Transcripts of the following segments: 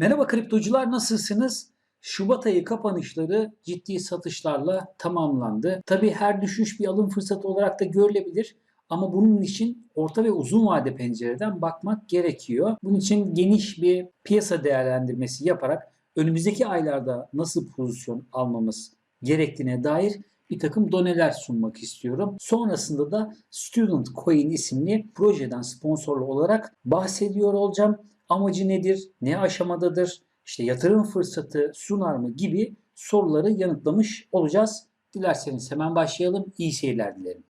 Merhaba kriptocular nasılsınız? Şubat ayı kapanışları ciddi satışlarla tamamlandı. Tabii her düşüş bir alım fırsatı olarak da görülebilir. Ama bunun için orta ve uzun vade pencereden bakmak gerekiyor. Bunun için geniş bir piyasa değerlendirmesi yaparak önümüzdeki aylarda nasıl pozisyon almamız gerektiğine dair bir takım doneler sunmak istiyorum. Sonrasında da Student Coin isimli projeden sponsorlu olarak bahsediyor olacağım. Amacı nedir? Ne aşamadadır? İşte yatırım fırsatı sunar mı gibi soruları yanıtlamış olacağız. Dilerseniz hemen başlayalım. İyi seyirler dilerim.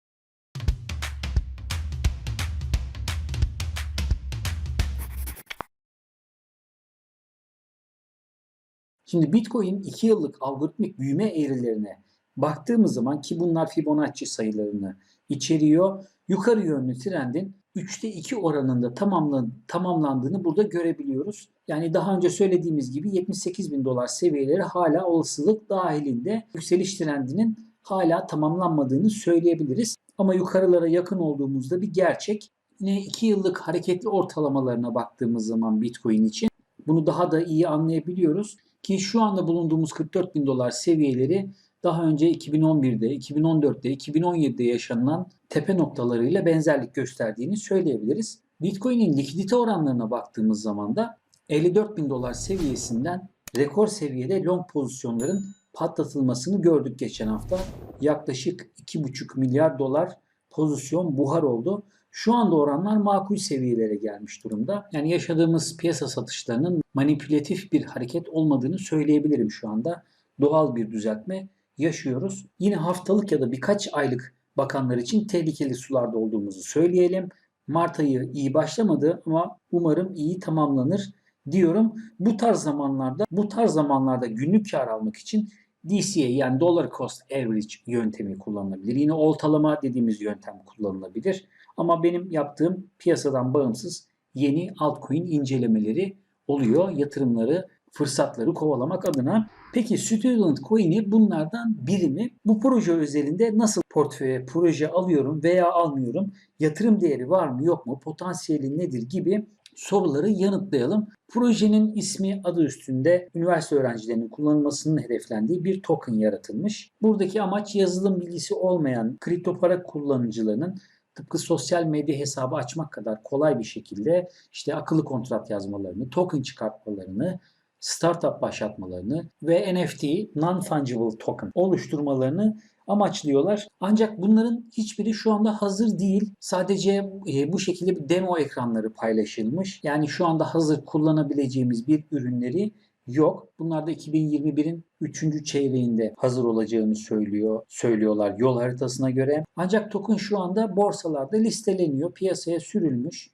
Şimdi Bitcoin 2 yıllık algoritmik büyüme eğrilerine baktığımız zaman ki bunlar Fibonacci sayılarını içeriyor. Yukarı yönlü trendin 3'te 2 oranında tamamlan, tamamlandığını burada görebiliyoruz. Yani daha önce söylediğimiz gibi 78 bin dolar seviyeleri hala olasılık dahilinde yükseliş trendinin hala tamamlanmadığını söyleyebiliriz. Ama yukarılara yakın olduğumuzda bir gerçek. Yine 2 yıllık hareketli ortalamalarına baktığımız zaman Bitcoin için bunu daha da iyi anlayabiliyoruz. Ki şu anda bulunduğumuz 44 bin dolar seviyeleri daha önce 2011'de, 2014'te, 2017'de yaşanılan tepe noktalarıyla benzerlik gösterdiğini söyleyebiliriz. Bitcoin'in likidite oranlarına baktığımız zaman da 54 bin dolar seviyesinden rekor seviyede long pozisyonların patlatılmasını gördük geçen hafta. Yaklaşık 2,5 milyar dolar pozisyon buhar oldu. Şu anda oranlar makul seviyelere gelmiş durumda. Yani yaşadığımız piyasa satışlarının manipülatif bir hareket olmadığını söyleyebilirim şu anda. Doğal bir düzeltme yaşıyoruz. Yine haftalık ya da birkaç aylık bakanlar için tehlikeli sularda olduğumuzu söyleyelim. Mart ayı iyi başlamadı ama umarım iyi tamamlanır diyorum. Bu tarz zamanlarda bu tarz zamanlarda günlük kar almak için DCA yani Dollar Cost Average yöntemi kullanılabilir. Yine oltalama dediğimiz yöntem kullanılabilir. Ama benim yaptığım piyasadan bağımsız yeni altcoin incelemeleri oluyor. Yatırımları, fırsatları kovalamak adına. Peki Student Coin'i bunlardan biri mi? Bu proje özelinde nasıl portföye proje alıyorum veya almıyorum? Yatırım değeri var mı yok mu? Potansiyeli nedir gibi soruları yanıtlayalım. Projenin ismi adı üstünde üniversite öğrencilerinin kullanılmasının hedeflendiği bir token yaratılmış. Buradaki amaç yazılım bilgisi olmayan kripto para kullanıcılarının tıpkı sosyal medya hesabı açmak kadar kolay bir şekilde işte akıllı kontrat yazmalarını, token çıkartmalarını, startup başlatmalarını ve NFT non-fungible token oluşturmalarını amaçlıyorlar. Ancak bunların hiçbiri şu anda hazır değil. Sadece e, bu şekilde bir demo ekranları paylaşılmış. Yani şu anda hazır kullanabileceğimiz bir ürünleri yok. Bunlar da 2021'in 3. çeyreğinde hazır olacağını söylüyor, söylüyorlar yol haritasına göre. Ancak token şu anda borsalarda listeleniyor, piyasaya sürülmüş.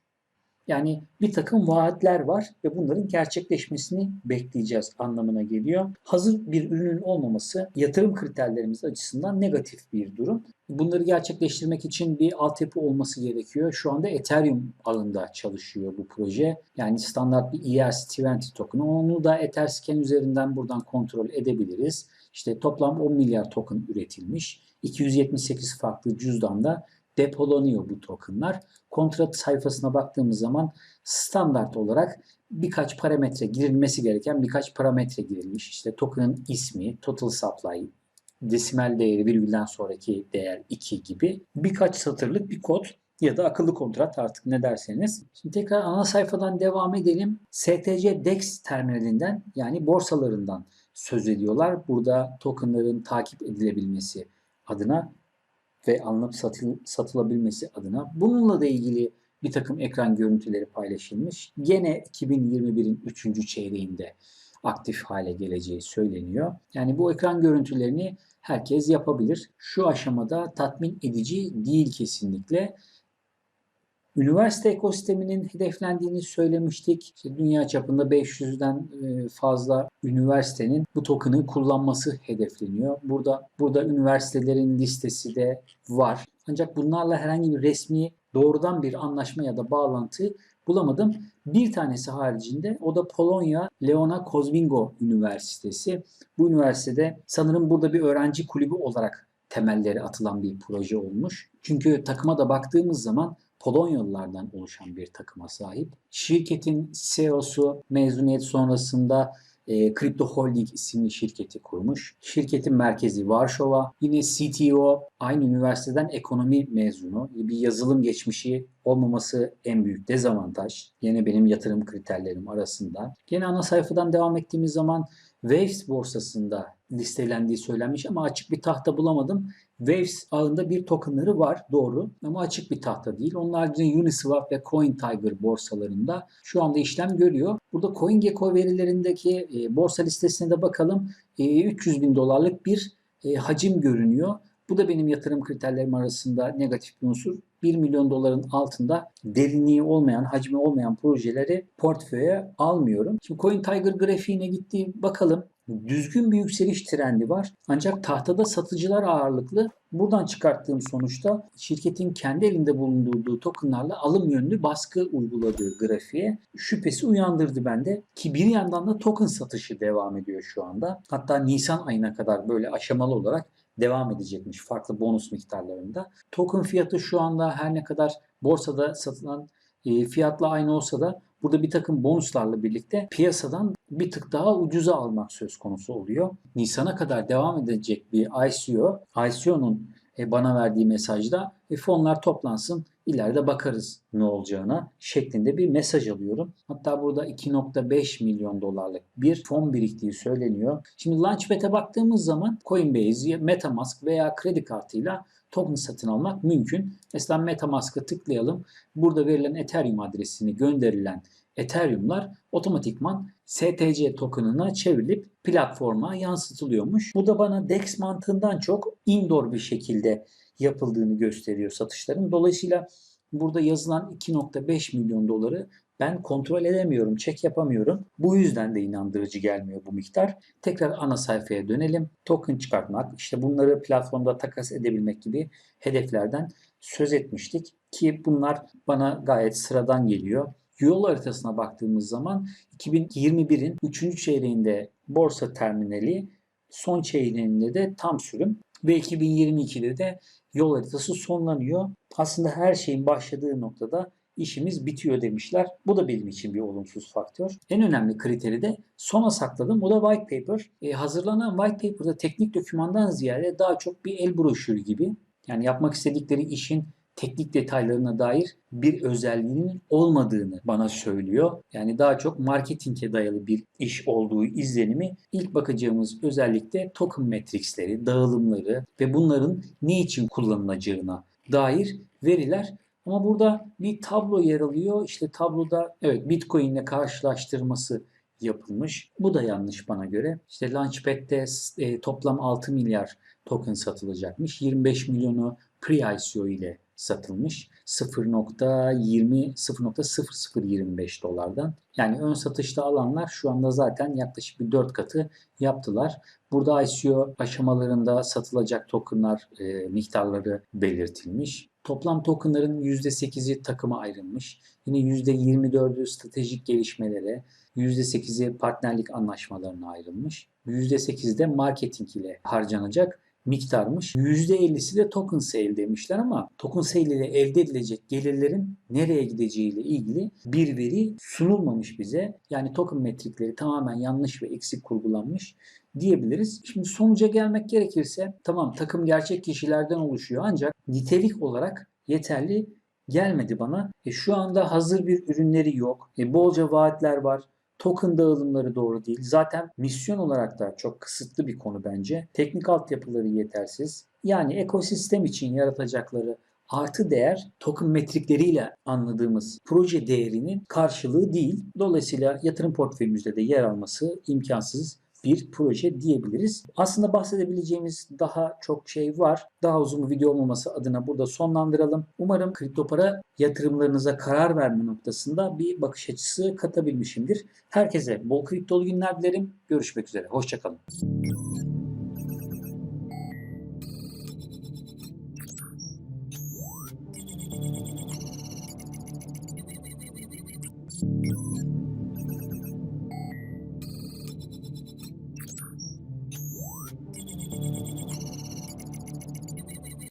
Yani bir takım vaatler var ve bunların gerçekleşmesini bekleyeceğiz anlamına geliyor. Hazır bir ürünün olmaması yatırım kriterlerimiz açısından negatif bir durum. Bunları gerçekleştirmek için bir altyapı olması gerekiyor. Şu anda Ethereum ağında çalışıyor bu proje. Yani standart bir E ERC20 token. Onu da Etherscan üzerinden buradan kontrol edebiliriz. İşte toplam 10 milyar token üretilmiş. 278 farklı cüzdanda depolanıyor bu tokenlar. Kontrat sayfasına baktığımız zaman standart olarak birkaç parametre girilmesi gereken birkaç parametre girilmiş. İşte token'ın ismi, total supply, desimal değeri virgülden sonraki değer 2 gibi birkaç satırlık bir kod ya da akıllı kontrat artık ne derseniz. Şimdi tekrar ana sayfadan devam edelim. STC DEX terminalinden yani borsalarından söz ediyorlar. Burada tokenların takip edilebilmesi adına ve alınıp satıl, satılabilmesi adına. Bununla da ilgili bir takım ekran görüntüleri paylaşılmış. Gene 2021'in 3. çeyreğinde aktif hale geleceği söyleniyor. Yani bu ekran görüntülerini herkes yapabilir. Şu aşamada tatmin edici değil kesinlikle. Üniversite ekosisteminin hedeflendiğini söylemiştik. İşte dünya çapında 500'den fazla üniversitenin bu token'ı kullanması hedefleniyor. Burada burada üniversitelerin listesi de var. Ancak bunlarla herhangi bir resmi doğrudan bir anlaşma ya da bağlantı bulamadım. Bir tanesi haricinde o da Polonya Leona Kozmingo Üniversitesi. Bu üniversitede sanırım burada bir öğrenci kulübü olarak temelleri atılan bir proje olmuş. Çünkü takıma da baktığımız zaman Polonyalılardan oluşan bir takıma sahip. Şirketin CEO'su mezuniyet sonrasında e, Crypto Holding isimli şirketi kurmuş. Şirketin merkezi Varşova. Yine CTO aynı üniversiteden ekonomi mezunu. Bir yazılım geçmişi olmaması en büyük dezavantaj. Yine benim yatırım kriterlerim arasında. Yine ana sayfadan devam ettiğimiz zaman Waves borsasında listelendiği söylenmiş ama açık bir tahta bulamadım. Waves ağında bir tokenları var doğru ama açık bir tahta değil. Onun haricinde Uniswap ve CoinTiger borsalarında şu anda işlem görüyor. Burada CoinGecko verilerindeki e, borsa listesine de bakalım. E, 300 bin dolarlık bir e, hacim görünüyor. Bu da benim yatırım kriterlerim arasında negatif bir unsur. 1 milyon doların altında derinliği olmayan, hacmi olmayan projeleri portföye almıyorum. Şimdi CoinTiger grafiğine gitti bakalım. Düzgün bir yükseliş trendi var. Ancak tahtada satıcılar ağırlıklı. Buradan çıkarttığım sonuçta şirketin kendi elinde bulundurduğu tokenlarla alım yönlü baskı uyguladığı grafiğe şüphesi uyandırdı bende. Ki bir yandan da token satışı devam ediyor şu anda. Hatta Nisan ayına kadar böyle aşamalı olarak devam edecekmiş farklı bonus miktarlarında. Token fiyatı şu anda her ne kadar borsada satılan e, fiyatla aynı olsa da burada bir takım bonuslarla birlikte piyasadan bir tık daha ucuza almak söz konusu oluyor. Nisan'a kadar devam edecek bir ICO, ICO'nun e, bana verdiği mesajda e, fonlar toplansın ileride bakarız ne olacağına şeklinde bir mesaj alıyorum. Hatta burada 2.5 milyon dolarlık bir fon biriktiği söyleniyor. Şimdi Launchpad'e baktığımız zaman Coinbase, Metamask veya kredi kartıyla token satın almak mümkün. Mesela Metamask'a tıklayalım. Burada verilen Ethereum adresini gönderilen Ethereum'lar otomatikman STC token'ına çevrilip platforma yansıtılıyormuş. Bu da bana DEX mantığından çok indoor bir şekilde yapıldığını gösteriyor satışların. Dolayısıyla burada yazılan 2.5 milyon doları ben kontrol edemiyorum, çek yapamıyorum. Bu yüzden de inandırıcı gelmiyor bu miktar. Tekrar ana sayfaya dönelim. Token çıkartmak, işte bunları platformda takas edebilmek gibi hedeflerden söz etmiştik. Ki bunlar bana gayet sıradan geliyor. Yol haritasına baktığımız zaman 2021'in 3. çeyreğinde borsa terminali, son çeyreğinde de tam sürüm ve 2022'de de yol haritası sonlanıyor. Aslında her şeyin başladığı noktada işimiz bitiyor demişler. Bu da benim için bir olumsuz faktör. En önemli kriteri de sona sakladım. O da white paper. E, hazırlanan white paper'da teknik dokümandan ziyade daha çok bir el broşürü gibi. Yani yapmak istedikleri işin teknik detaylarına dair bir özelliğinin olmadığını bana söylüyor. Yani daha çok marketinge dayalı bir iş olduğu izlenimi ilk bakacağımız özellikle token metricsleri, dağılımları ve bunların ne için kullanılacağına dair veriler ama burada bir tablo yer alıyor. İşte tabloda evet Bitcoin ile karşılaştırması yapılmış. Bu da yanlış bana göre. İşte Launchpad'de e, toplam 6 milyar token satılacakmış. 25 milyonu pre-ICO ile satılmış. 0.20 0.0025 dolardan. Yani ön satışta alanlar şu anda zaten yaklaşık bir 4 katı yaptılar. Burada ICO aşamalarında satılacak tokenlar e, miktarları belirtilmiş. Toplam tokenların %8'i takıma ayrılmış. Yine %24'ü stratejik gelişmelere, %8'i partnerlik anlaşmalarına ayrılmış. %8'i de marketing ile harcanacak miktarmış. %50'si de token sale demişler ama token sale ile elde edilecek gelirlerin nereye gideceği ile ilgili bir veri sunulmamış bize. Yani token metrikleri tamamen yanlış ve eksik kurgulanmış diyebiliriz. Şimdi sonuca gelmek gerekirse tamam takım gerçek kişilerden oluşuyor ancak nitelik olarak yeterli gelmedi bana. E, şu anda hazır bir ürünleri yok. E, bolca vaatler var. Token dağılımları doğru değil. Zaten misyon olarak da çok kısıtlı bir konu bence. Teknik altyapıları yetersiz. Yani ekosistem için yaratacakları artı değer token metrikleriyle anladığımız proje değerinin karşılığı değil. Dolayısıyla yatırım portföyümüzde de yer alması imkansız bir proje diyebiliriz. Aslında bahsedebileceğimiz daha çok şey var. Daha uzun bir video olmaması adına burada sonlandıralım. Umarım kripto para yatırımlarınıza karar verme noktasında bir bakış açısı katabilmişimdir. Herkese bol kriptolu günler dilerim. Görüşmek üzere. Hoşçakalın.